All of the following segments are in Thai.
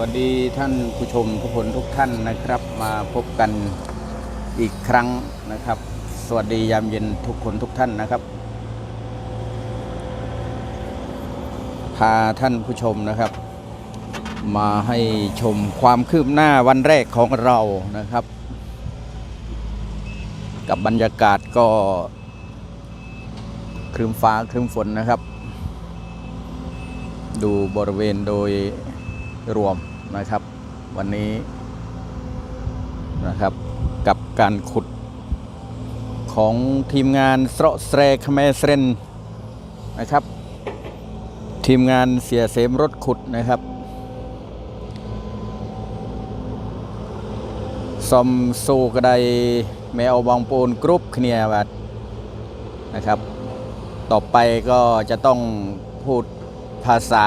วัสดีท่านผู้ชมทุกคนทุกท่านนะครับ มาพบกันอีกครั้งนะครับ สวัสดียามเย็นทุกคนทุกท่านนะครับ พาท่านผู้ชมนะครับ มาให้ชมความคืบหน้าวันแรกของเรานะครับ กับบรรยากาศก็ครึ้มฟ้าครึ้มฝนนะครับ ดูบริเวณโดยรวม นะครับ วันนี้นะครับกับการขุดของทีมงานสระแสรคเมเซนนะครับ ทีมงานเสียเสมรถขุดนะครับซอมโซกระไดแมวบองปูนกรุ๊ปเคลียบัดนะครับ ต่อไปก็จะต้องพูดภาษา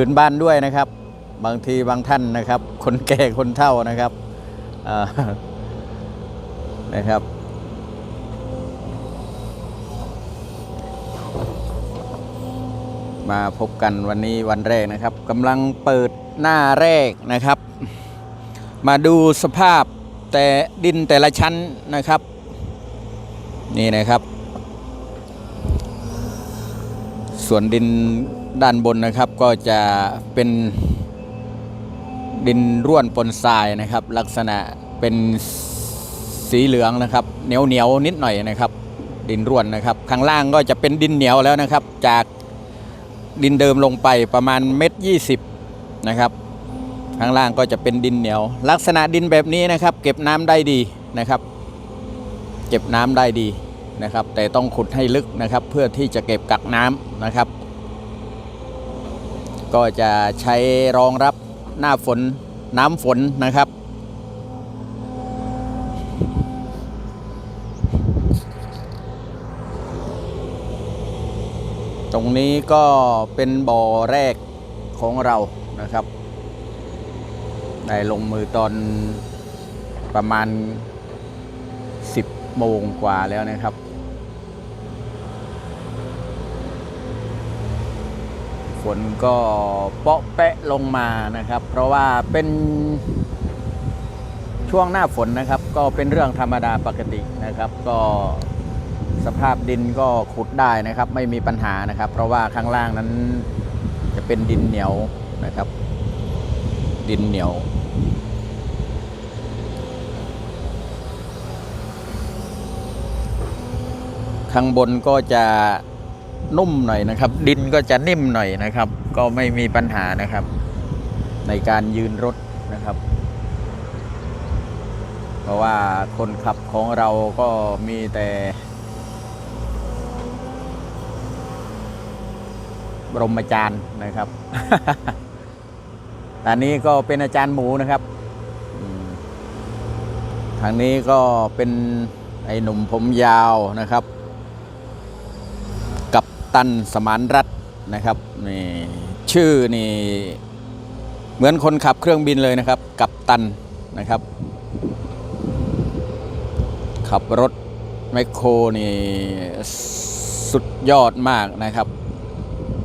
พื้นบ้านด้วยนะครับ บางทีบางท่านนะครับ คนแก่คนเฒ่านะครับนะครับ มาพบกันวันนี้วันแรกนะครับกำลังเปิดหน้าแรกนะครับ มาดูสภาพแต่ดินแต่ละชั้นนะครับ นี่นะครับ ส่วนดินด้านบนนะครับก็จะเป็นดินร่วนปนทรายนะครับ ลักษณะเป็นสีเหลืองนะครับ เหนียวเหนียวนิดหน่อยนะครับ ดินร่วนนะครับ ข้างล่างก็จะเป็นดินเหนียวแล้วนะครับ จากดินเดิมลงไปประมาณเม็ดยี่สิบนะครับ ข้างล่างก็จะเป็นดินเหนียว ลักษณะดินแบบนี้นะครับ เก็บน้ำได้ดีนะครับ เก็บน้ำได้ดีนะครับ แต่ต้องขุดให้ลึกนะครับ เพื่อที่จะเก็บกักน้ำนะครับ ก็จะใช้รองรับหน้าฝนน้ำฝนนะครับ ตรงนี้ก็เป็นบ่อแรกของเรานะครับ ได้ลงมือตอนประมาณ 10 โมงกว่าแล้วนะครับ นก็เปาะแปะลงมานะครับ เพราะว่าเป็นช่วงหน้าฝนนะครับ ก็เป็นเรื่องธรรมดาปกตินะครับ ก็สภาพดินก็ขุดได้นะครับ ไม่มีปัญหานะครับ เพราะว่าข้างล่างนั้นจะเป็นดินเหนียวนะครับ ดินเหนียวข้างบนก็จะ นุ่มหน่อยนะครับ ดินก็จะนิ่มหน่อยนะครับ ก็ไม่มีปัญหานะครับ ในการยืนรถนะครับ เพราะว่าคนขับของเราก็มีแต่บรมอาจารย์นะครับอันนี้ก็เป็นอาจารย์หมูนะครับ ทางนี้ก็เป็นไอ้หนุ่มผมยาวนะครับ ตันสมานรัตนะครับนี่ชื่อนี่เหมือนคนขับเครื่องบินเลยนะครับ กับตันนะครับ ขับรถแมคโครนี่สุดยอดมากนะครับ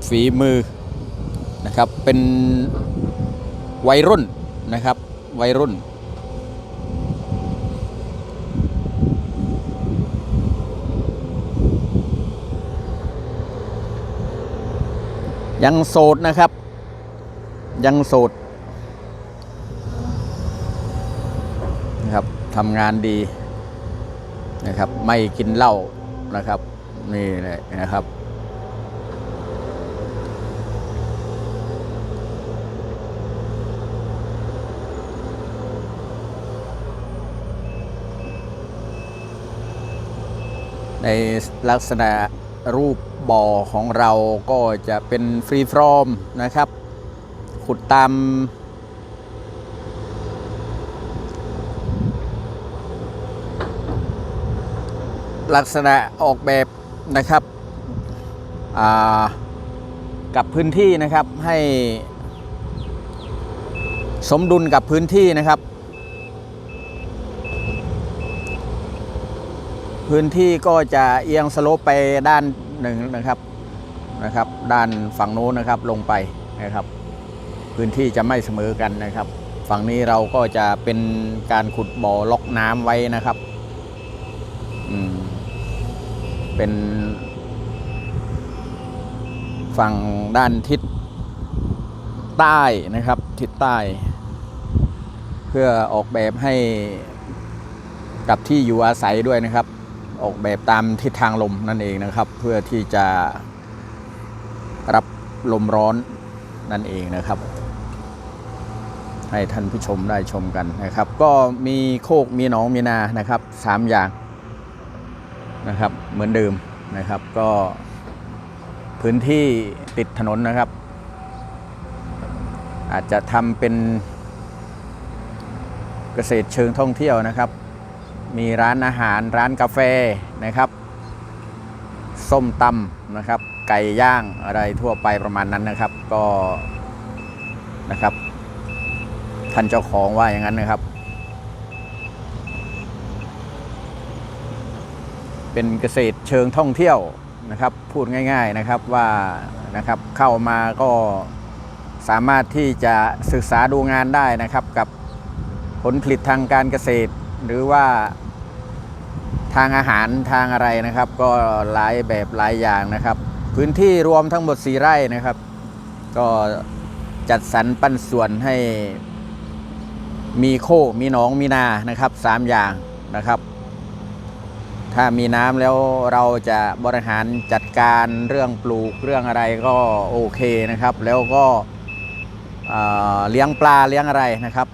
ฝีมือนะครับเป็นวัยรุ่นนะครับวัยรุ่น ยังโสดนะครับ ยังโสดนะครับทำงานดีนะครับ ไม่กินเหล้านะครับ นี่เลยนะครับ ในลักษณะ รูปบ่อของเราก็จะเป็นฟรีฟรอมนะครับ ขุดตาม ลักษณะออกแบบนะครับกับพื้นที่นะครับให้สมดุลกับพื้นที่นะครับ พื้นที่ก็จะเอียงสโลปไปด้านหนึ่งนะครับนะครับ ด้านฝั่งโน้นนะครับลงไปนะครับ พื้นที่จะไม่เสมอกันนะครับ ฝั่งนี้เราก็จะเป็นการขุดบ่อล็อกน้ำไว้นะครับอืมเป็น ฝั่งด้านทิศใต้นะครับ ทิศใต้ เพื่อออกแบบให้กับที่อยู่อาศัยด้วยนะครับ ออกแบบตามทิศทางลมนั่นเองนะครับ เพื่อที่จะรับลมร้อนนั่นเองนะครับ ให้ท่านผู้ชมได้ชมกันนะครับ ก็มีโคกมีหนองมีนานะครับสามอย่างนะครับ เหมือนเดิมนะครับ ก็พื้นที่ติดถนนนะครับ อาจจะทำเป็นเกษตรเชิงท่องเที่ยวนะครับ มีร้านอาหารร้านกาแฟนะครับ ส้มตำนะครับ ไก่ย่างอะไรทั่วไปประมาณนั้นนะครับ ก็นะครับ ท่านเจ้าของว่าอย่างนั้นนะครับ เป็นเกษตรเชิงท่องเที่ยวนะครับ พูดง่าย ๆนะครับว่านะครับเข้ามาก็สามารถที่จะศึกษาดูงานได้นะครับกับผลผลิตทางการเกษตร หรือว่าทางอาหารทางอะไรนะครับ ก็หลายแบบหลายอย่างนะครับ พื้นที่รวมทั้งหมด4ไร่นะครับ ก็จัดสรรปันส่วนให้มีโคมีหนองมีนานะครับสามอย่างนะครับ ถ้ามีน้ำแล้วเราจะบริหารจัดการเรื่องปลูกเรื่องอะไรก็โอเคนะครับ แล้วก็เเลี้ยงปลาเลี้ยงอะไรนะครับ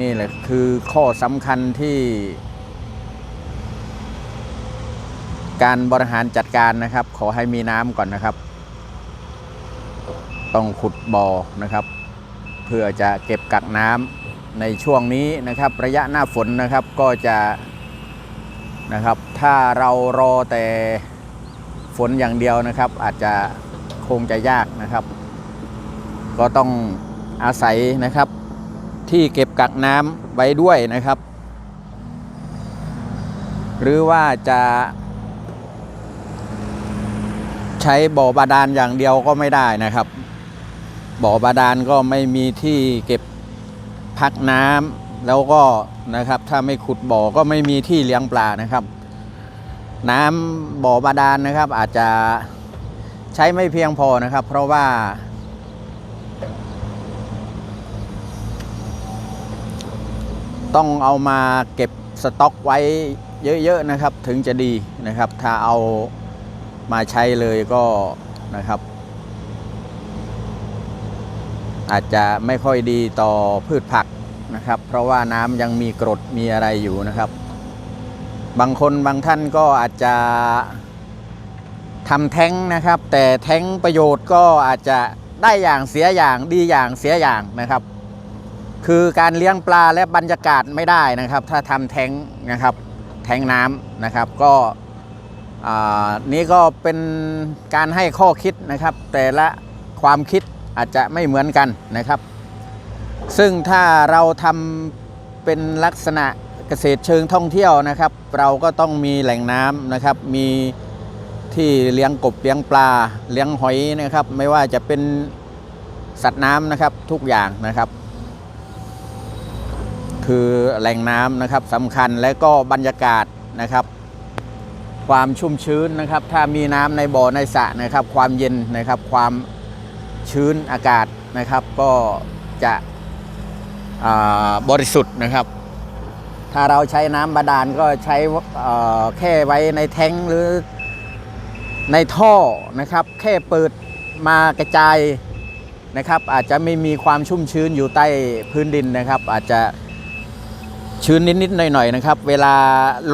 นี่แหละคือข้อสำคัญที่ การบริหารจัดการนะครับ ขอให้มีน้ำก่อนนะครับ ต้องขุดบ่อนะครับ เพื่อจะเก็บกักน้ำในช่วงนี้นะครับ ระยะหน้าฝนนะครับก็จะนะครับ ถ้าเรารอแต่ฝนอย่างเดียวนะครับ อาจจะคงจะยากนะครับ ก็ต้องอาศัยนะครับ ที่เก็บกักน้ำไว้ด้วยนะครับ หรือว่าจะใช้บ่อบาดาลอย่างเดียวก็ไม่ได้นะครับ บ่อบาดาลก็ไม่มีที่เก็บพักน้ำแล้วก็นะครับ ถ้าไม่ขุดบ่อก็ไม่มีที่เลี้ยงปลานะครับ น้ำบ่อบาดาลนะครับอาจจะใช้ไม่เพียงพอนะครับ เพราะว่า ต้องเอามาเก็บสต็อกไว้เยอะๆนะครับถึงจะดีนะครับ ถ้าเอามาใช้เลยก็นะครับ อาจจะไม่ค่อยดีต่อพืชผักนะครับ เพราะว่าน้ำยังมีกรดมีอะไรอยู่นะครับ บางคนบางท่านก็อาจจะทำแท้งนะครับ แต่แท้งประโยชน์ก็อาจจะได้อย่างเสียอย่างดีอย่างเสียอย่างนะครับ คือการเลี้ยงปลาและบรรยากาศไม่ได้นะครับ ถ้าทำแทงนะครับแทงน้ำนะครับ ก็อ่านี่ก็เป็นการให้ข้อคิดนะครับ แต่ละความคิดอาจจะไม่เหมือนกันนะครับ ซึ่งถ้าเราทำเป็นลักษณะเกษตรเชิงท่องเที่ยวนะครับ เราก็ต้องมีแหล่งน้ำนะครับ มีที่เลี้ยงกบเลี้ยงปลาเลี้ยงหอยนะครับ ไม่ว่าจะเป็นสัตว์น้ำนะครับทุกอย่างนะครับ คือแหล่งน้ำนะครับสำคัญและก็บรรยากาศนะครับ ความชุ่มชื้นนะครับ ถ้ามีน้ำในบ่อในสระนะครับ ความเย็นนะครับ ความชื้นอากาศนะครับ ก็จะบริสุทธิ์นะครับ ถ้าเราใช้น้ำบาดาลก็ใช้แค่ไว้ในแท้งหรือในท่อนะครับ แค่เปิดมากระจายนะครับ อาจจะไม่มีความชุ่มชื้นอยู่ใต้พื้นดินนะครับ อาจจะ ชื้นนิดๆหน่อยๆนะครับ เวลา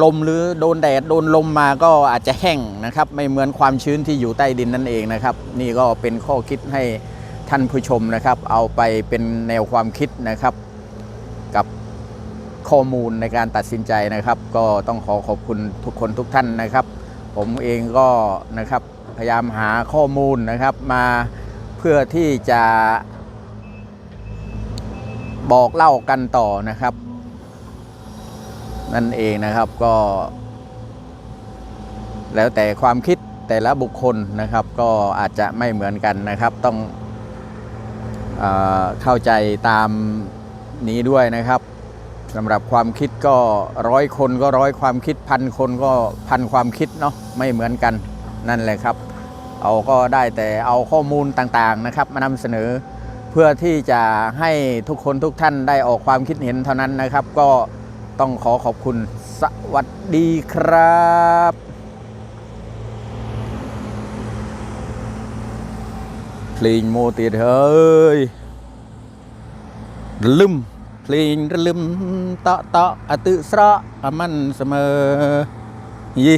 ลมหรือโดนแดดโดนลมมาก็อาจจะแห้งนะครับ ไม่เหมือนความชื้นที่อยู่ใต้ดินนั่นเองนะครับ นี่ก็เป็นข้อคิดให้ท่านผู้ชมนะครับ เอาไปเป็นแนวความคิดนะครับ กับข้อมูลในการตัดสินใจนะครับ ก็ต้องขอขอบคุณทุกคนทุกท่านนะครับ ผมเองก็นะครับพยายามหาข้อมูลนะครับมาเพื่อที่จะบอกเล่ากันต่อนะครับ นั่นเองนะครับก็ แล้วแต่ความคิดแต่ละบุคคลนะครับ ก็อาจจะไม่เหมือนกันนะครับ ต้องเอเข้าใจตามนี้ด้วยนะครับสำหรับความคิดก็ร้อยคนก็ร้อยความคิดพันคนก็พันความคิดเนาะไม่เหมือนกันนั่นแหละครับ เอาก็ได้แต่เอาข้อมูลต่างๆนะครับ มานำเสนอเพื่อที่จะให้ทุกคนทุกท่านได้ออกความคิดเห็นเท่านั้นนะครับ ก็ ต้องขอขอบคุณสวัสดีครับเพลงโมติเฮ้ยลืมเพลงระลึมเตาะเตาะอตึสระอะมันเสมอยี่